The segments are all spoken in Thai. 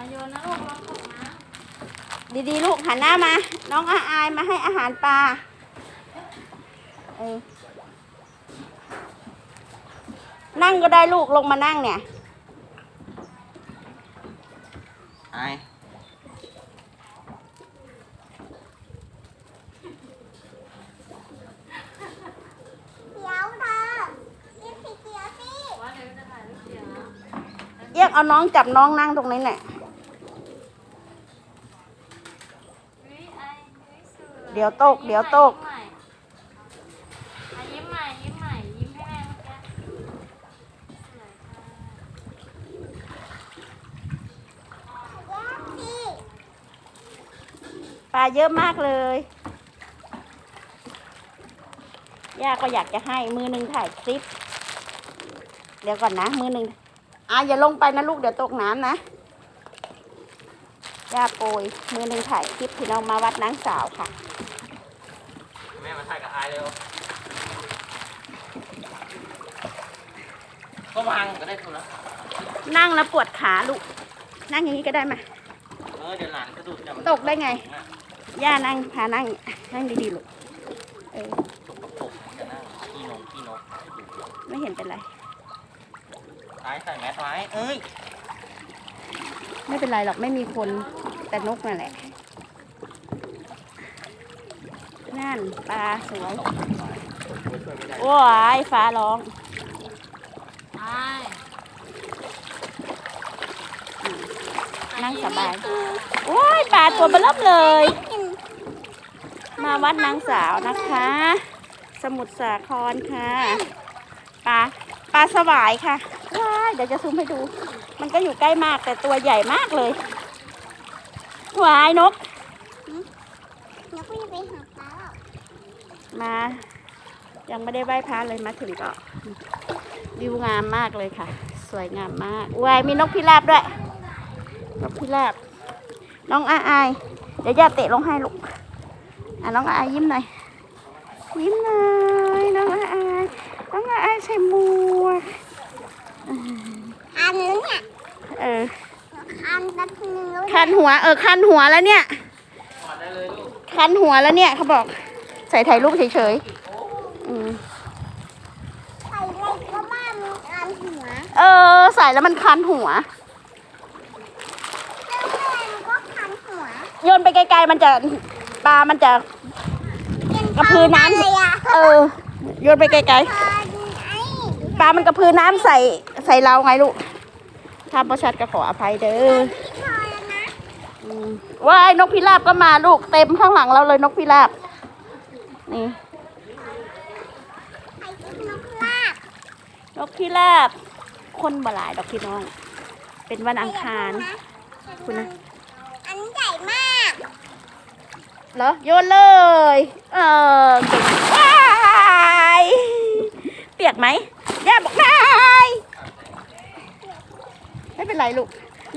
อาโยนนะลูกลองตกนะดีๆ ลูกหันหน้ามา น้องอาอายมาให้อาหารปลาเออนั่งก็ได้ลูกลงมานั่งเนี่ยไอ้เดี๋ยวเธอกินสีเขียวสิว่าเดี๋ยวจะถ่ายรูปเดียวนะเอียกเอาน้องจับน้องนั่งตรงนี้แหละ วิไอวิสวย เดี๋ยวตก เดี๋ยวตก ยิ้มใหม่ยิ้มใหม่ยิ้มให้แม่เมื่อกี้สวยค่ะปลาเยอะมากเลย ย่าก็อยากจะให้มือหนึ่งถ่ายคลิป เดี๋ยวก่อนนะ มือหนึ่งอะอย่าลงไปนะลูกเดี๋ยวตกน้ำนะ ย่าโปรยมือหนึ่งถ่ายคลิปที่น้องมาวัดนางสาวค่ะ แม่มาถ่ายกับไอ้เร็วก็วางก็ได้ทุนละนั่งแล้วปวดขาลูก นั่งอย่างนี้ก็ได้ไหมเออเดี๋ยวหลานกระดูกจะมันตกได้ไง ย่านั่งพานั่ง นั่งดีๆลูก เออตกตกจะนั่งขี้นกขี้นกไม่เห็นเป็นไรไอ้ใส่แมสไว้เอ้ย ไม่เป็นไรหรอกไม่มีคนแต่นกนั่นแหละ นั่นปลาสวยว้ายฟ้าร้องไปนั่งสบาย โอ้ยปลาตัวเบลบเลย มาวัดนางสาวนะคะ สมุทรสาครค่ะ ปลา ปลาสวายค่ะ ว้าย เดี๋ยวจะซูมให้ดู มันก็อยู่ใกล้มากแต่ตัวใหญ่มากเลยว้ายนก นกไม่ไปหาปลาหรอก มา ยังไม่ได้ไหว้พระเลยมาถึงก็วิวงามมากเลยค่ะ สวยงามมากว้ายมีนกพิราบด้วย นกพิราบ น้องอาอาย เดี๋ยวย่าเตะลงให้ลูกอะน้องอาอายยิ้มหน่อย ยิ้มหน่อยน้องอาอายน้องอาอายใส่หมวกอันนึงเนี่ยเอออันนัดนึงรู้คันหัวเออคันหัวแล้วเนี่ยถอดได้เลยลูกคันหัวแล้วเนี่ยเขาบอก ใส่ถ่ายรูปเฉยๆอืมใส่เลยก็บ้ามีอันหัวเออ ใส่แล้วมันคันหัว แล้วแม่มันก็คันหัวโยนไปไกลๆมันจะปลามันจะ เป็นกระพือน้ำ เลยอะเออโยนไปไกลพอดีไอ้ๆปลามันกระพือน้ำใส่ใส่เราไงลูกถ้าประชัดก็ขออภัยเด้อที่พอแล้วนะ อืมว้ายนกพิราบก็มาลูกเต็มข้างหลังเราเลยนกพิราบ นี่ไอ้ที่นกลากนกพิราบคนบ่หลายดอกพี่น้อง เป็นวันอังคาร คุณนะ อันใหญ่มาก เหรอ โยนเลย เออเก่งว้ายเปียกไหม ย่าบอกได้ไม่เป็นไรลูก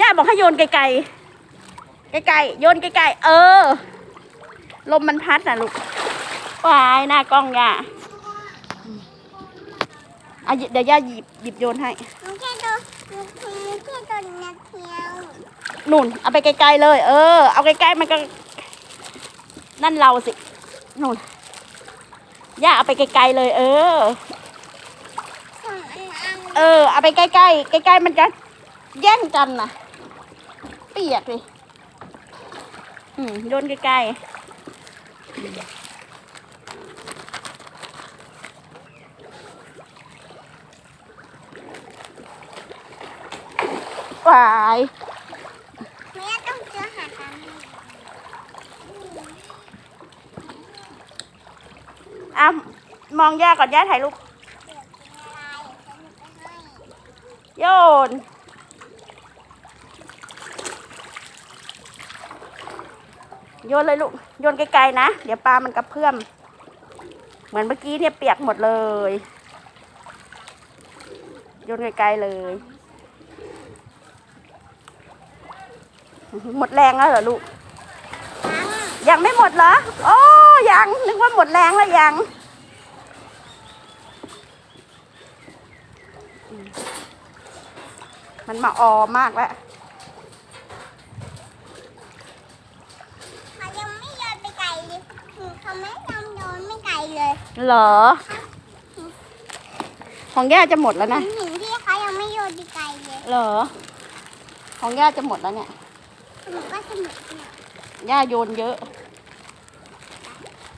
ย่าบอกให้โยนไกลๆ ไกลๆ โยนไกลๆ เออ ลมมันพัดน่ะลูก ว้ายหน้ากล้องย่าอะเดี๋ยวย่าหยิบหยิบโยนให้มันแค่ตัวมันแค่ตัวนัดเดียวนุ่น เอาไปไกลๆเลย เออ เอาใกล้ๆมันก็ นั่นเราสินุ่นย่าเอาไปไกลๆเลย เออ สองอันอันเออ เอาไปใกล้ๆ ใกล้ๆ มันจะแย่งกันนะเปียกเลยอืมโยนใกล้ๆ วายแม่ต้องเจอหากันอะมองย่าก่อนย่าถ่ายรูปโยนโยนเลยลูกโยนไกลๆนะ เดี๋ยวปลามันกระเพื่อม เหมือนเมื่อกี้เนี่ยเปียกหมดเลย โยนไกลๆเลย หมดแรงแล้วเหรอลูก ยังไม่หมดเหรอ โอ้ยังนึกว่าหมดแรงแล้วยัง มันมาออมากแล้วยังไม่โยนไปไกลเลยเขาไม่ยอมโยนไม่ไกลเลย เหรอ ของย่าจะหมดแล้วนะ เห็นที่เขายังไม่โยนไปไกลเลย เหรอ ของย่าจะหมดแล้วเนี่ย หนูก็สนุกเนี่ยย่าโยนเยอะ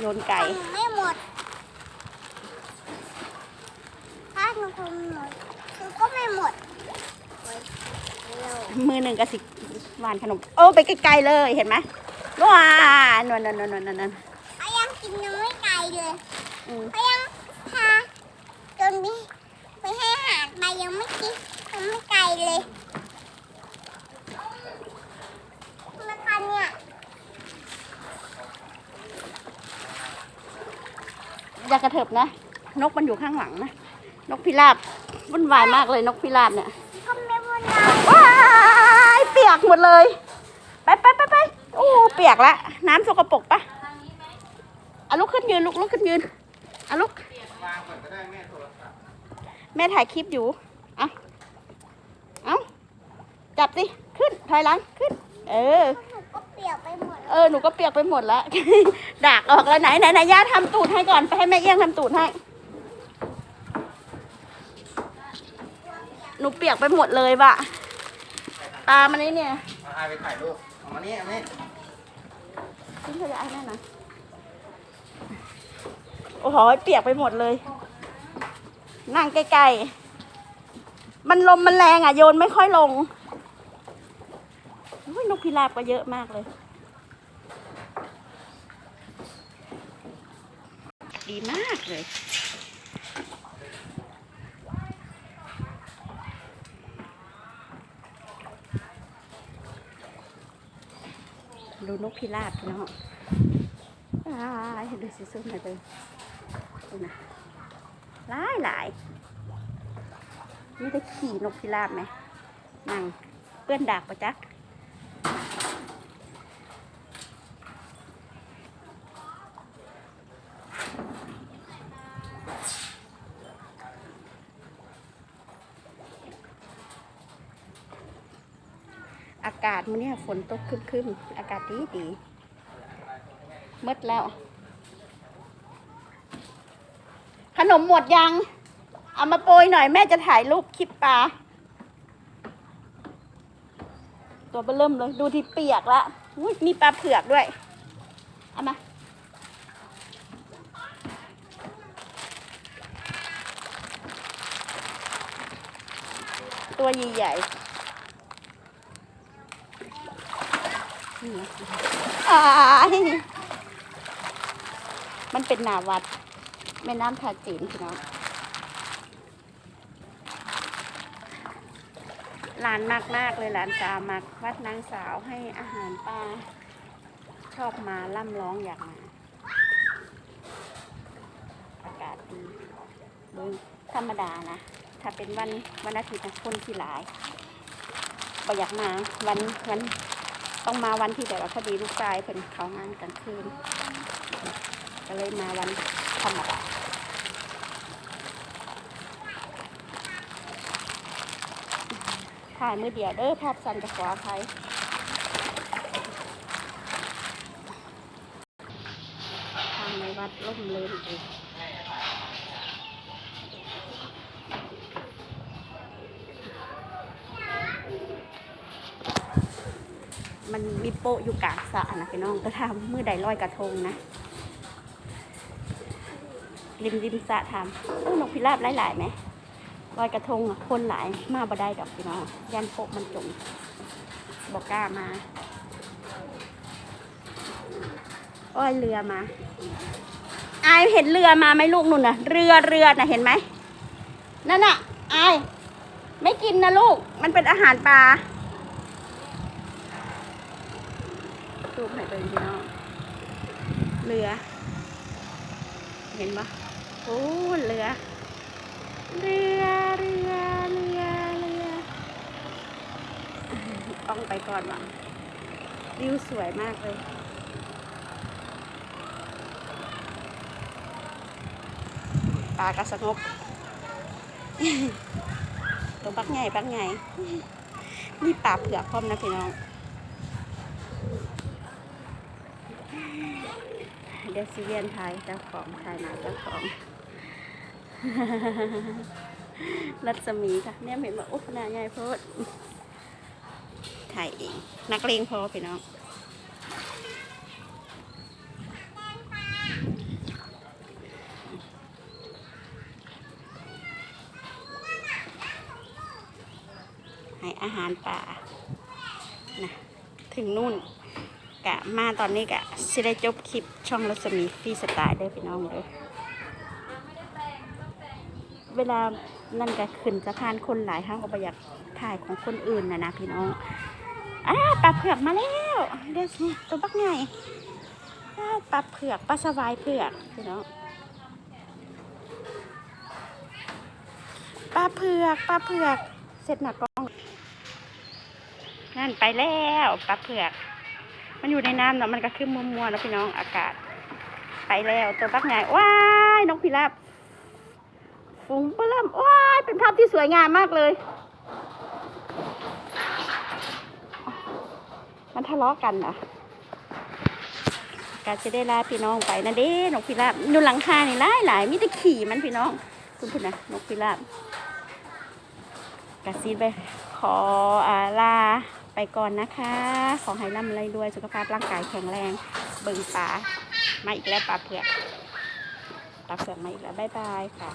โยนไก่หนูไม่หมด ถ้าหนูคงหมดคือก็ไม่หมดโอ๊ยเร็วมือหนึ่งกระสิหวานขนม โอ้ไปไกลๆเลยเห็นไหมว้านวลนวลนวลนวลนวลเขายังกินยังไม่ไกลเลยอืมเขายังพาจนไปไปให้อาหารไปยังไม่กินยังไม่ไกลเลยมาทันเนี่ย อย่ากระเถิบนะ นกมันอยู่ข้างหลังนะ นกพิราบวุ่นวายมากเลยนกพิราบเนี่ยก็ไม่วุ่นวายว้ายเปียกหมดเลย ไปไปไปไปโอ้เปียกละน้ำสกปรกปะเอาลุกขึ้นยืนลุกลุกขึ้นยืนเอาลุกวางก่อนก็ได้แม่โทรศัพท์แม่ถ่ายคลิปอยู่เอาเอาจับสิ ขึ้นถอยหลังขึ้น เออหนูก็ เปียกไปหมดเออหนูก็เปียกไปหมดแล้วดากออกแล้วไหนไหนไหนย่าทำตูดให้ก่อนไปให้แม่เอี้ยงทำตูดให้ หนูเปียกไปหมดเลยว่ะ ตามันนี่เนี่ยเอาไอไปถ่ายรูปเอามานี่เอามานี่ทิ้งขยะให้แม่หน่อยโอ้โหเปียกไปหมดเลย นั่งใกล้ๆมันลมมันแรงอะโยนไม่ค่อยลงอุ๊ย นกพิราบก็เยอะมากเลย ดีมากเลยดูนกพิราบพี่น้องอ่าเห็นดูสิซุ่มหน่อยเลยดูนะหลายหลายนี่ได้ขี่นกพิราบไหมนั่งเปื้อนดากประจักอากาศมื้อนี้ฝนตกคึมๆอากาศดีดีมืดแล้ว ขนมหมดยัง เอามาโปรยหน่อยแม่จะถ่ายรูปคลิปปลาตัวเบอเริ่มเลยดูที่เปียกแล้วอุ๊ยมีปลาเผือกด้วย เอามาตัวใหญ่ๆ นี่อ่าย มันเป็นนาวัด แม่น้ำทาจีนพี่น้องหลานมากมากเลยหลานสาวมากวัดนางสาวให้อาหารปลาชอบมาล่ำร้องอยากมา อากาศดีเบิ่งธรรมดานะ ถ้าเป็นวันวันอาทิตย์นะคนที่หลายก็อยากมาวันวัน ต้องมาวันที่แบบว่าพอดีลูกชายเพิ่นเขางานกลางคืน ก็เลยมาวันธรรมดาถ่ายมือเดียวเด้อภาพสันจะขออภัยทางในวัดล่มเลยอีกมันมีโปะอยู่กลางสระนะพี่น้องก็ทำมือใดลอยกระทงนะ ริมริมสระทำนกพิราบหลายๆไหมลอยกระทงคนหลายมาบ่ได้ดอกพี่น้องยันโปะมันจมบอกกล้ามาอ้อยเรือมาอายเห็นเรือมาไหมลูกนุ่นน่ะ เรือเรือน่ะเห็นไหมนั่นน่ะอายไม่กินนะลูก มันเป็นอาหารปลา ตูบไหนเป็นพี่น้องเรือ เห็นปะโอ้เรือ เรือเรือเรือเรือต้องไปก่อนว่ะวิวสวยมากเลยปลากระสงบตัวปักใหญ่ปักใหญ่นี่ปลาเผือกพร้อมนะพี่น้อง ดเดซิเวียนไทยเจ้าของไทยหนาเจ้าของ รัศมีค่ะเนี่ยเห็นว่าอุ๊บหน้าใหญ่โพดถ่ายเองนักเลงพอพี่น้องให้อาหารป่านะถึงนู่น กะมาตอนนี้กะสิได้จบคลิปช่องรัศมีฟรีสไตล์เด้พี่น้องเด้อเวลานั่นก็ขึ้นสะพานคนหลายห้างก็ไปอยากถ่ายของคนอื่นนะนะพี่น้องอ้าปลาเผือกมาแล้วเด็ดนี่ตัวบักใหญ่อ้าปลาเผือกปลาสวายเผือกพี่น้องปลาเผือกปลาเผือกเสร็จหนักกล้องนั่นไปแล้วปลาเผือก มันอยู่ในน้ำเนาะมันก็คือมัวมัวๆแล้วพี่น้องอากาศ ไปแล้วตัวปักใหญ่ว้ายนกพิราบฝูงเปริ่มว้ายเป็นภาพที่สวยงามมากเลย มันทะเลาะกันเหรอการจะได้ลาพี่น้องไปนะเด้นกพิราบดูหลังคานี่หลายหลายมีแต่ขี่มันพี่น้องคุณพูดนะนกพิราบกาซีไปขออาลา ไปก่อนนะคะ ขอให้ร่ำไรด้วยสุขภาพร่างกายแข็งแรง เบิ่งปลามาอีกแล้วปลาเผือกปลาเผือกมาอีกแล้วบ๊ายบายค่ะ